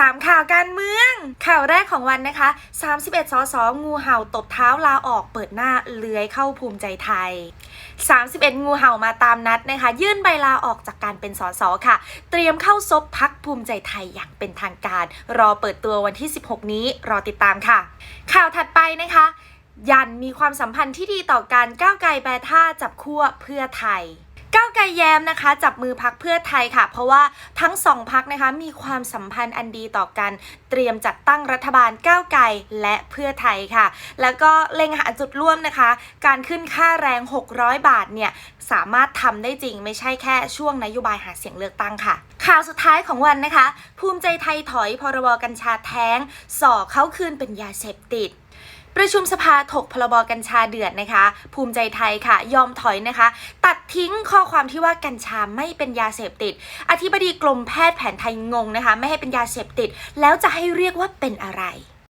3 ข่าวการเมือง ข่าวแรกของวันนะคะ 31 สส งูเห่าตบเท้าลาออกเปิดหน้าเลื้อยเข้าภูมิใจไทย 31 งูเห่ามาตามนัดนะคะ ยื่นใบลาออกจากการเป็นสสค่ะ เตรียมเข้าซบพักภูมิใจไทยอย่างเป็นทางการ รอเปิดตัววันที่ 16 นี้รอติดตามค่ะ ข่าวถัดไปนะคะ ยันมีความสัมพันธ์ที่ดีต่อการก้าวไกลแปรท่าจับขั้วเพื่อไทย ก้าวไกลแย้มนะคะ จับมือพักเพื่อไทยค่ะ เพราะว่าทั้งสองพักนะคะมีความสัมพันธ์อันดีต่อกันเตรียมจัดตั้งรัฐบาลก้าวไกลและเพื่อไทยค่ะ แล้วก็เล็งหาจุดร่วมนะคะ การขึ้นค่าแรง 600 บาทเนี่ยสามารถทำได้จริงไม่ใช่แค่ช่วงนโยบายหาเสียงเลือกตั้งค่ะ ข่าวสุดท้ายของวันนะคะ ภูมิใจไทยถอยพรบกัญชาแท้งส่อเขาคืนเป็นยาเสพติดประชุมสภาถกพรบกัญชาเดือดนะคะ ภูมิใจไทยค่ะ ยอมถอยนะคะ ทิ้งข้อความที่ว่ากัญชาไม่เป็นยาเสพติด อธิบดีกรมแพทย์แผนไทยงงนะคะ ไม่ให้เป็นยาเสพติด แล้วจะให้เรียกว่าเป็นอะไร